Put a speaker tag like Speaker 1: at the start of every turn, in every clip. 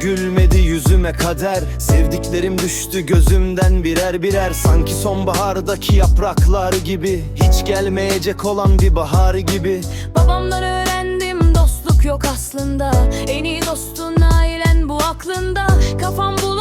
Speaker 1: gülmedi yüzüme kader. Sevdiklerim düştü gözümden birer birer. Sanki sonbahardaki yapraklar gibi. Hiç gelmeyecek olan bir bahar gibi.
Speaker 2: Babamdan öğrendim dostluk yok aslında. En iyi dostun ailen bu aklında. Kafam bulanık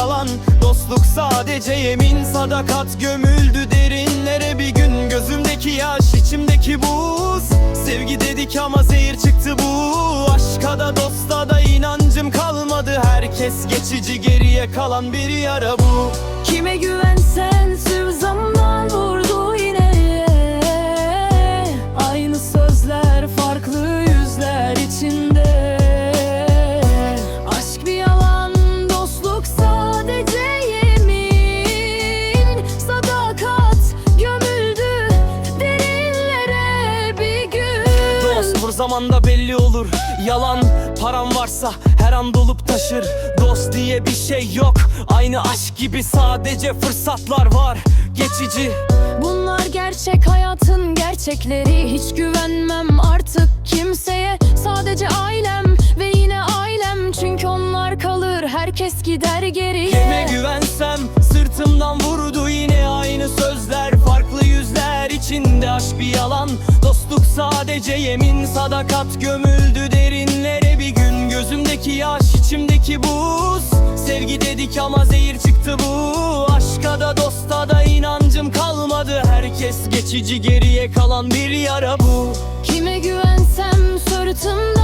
Speaker 1: yalan. Dostluk sadece yemin sadakat gömüldü derinlere Bir gün. Gözümdeki yaş içimdeki buz. Sevgi dedik ama zehir çıktı bu. Aşka da dosta da inancım kalmadı. Herkes geçici geriye kalan bir yara bu.
Speaker 2: Kime güvensen
Speaker 1: zamanda belli olur. Yalan param varsa her an dolup taşır. Dost diye bir şey yok. Aynı aşk gibi sadece fırsatlar var. Geçici.
Speaker 2: Bunlar gerçek hayatın gerçekleri. Hiç güvenmem artık kimseye. Sadece ailem ve yine ailem. Çünkü onlar kalır herkes gider geriye.
Speaker 1: Kime güvensem sırtımdan vurdu yine aynı sözler. Farklı yüzler içinde aşk bir yalan sadece yemin sadakat gömüldü derinlere Bir gün. Gözümdeki yaş içimdeki buz. Sevgi dedik ama zehir çıktı bu. Aşka da dosta da inancım kalmadı. Herkes geçici geriye kalan bir yara bu.
Speaker 2: Kime güvensem sırtımda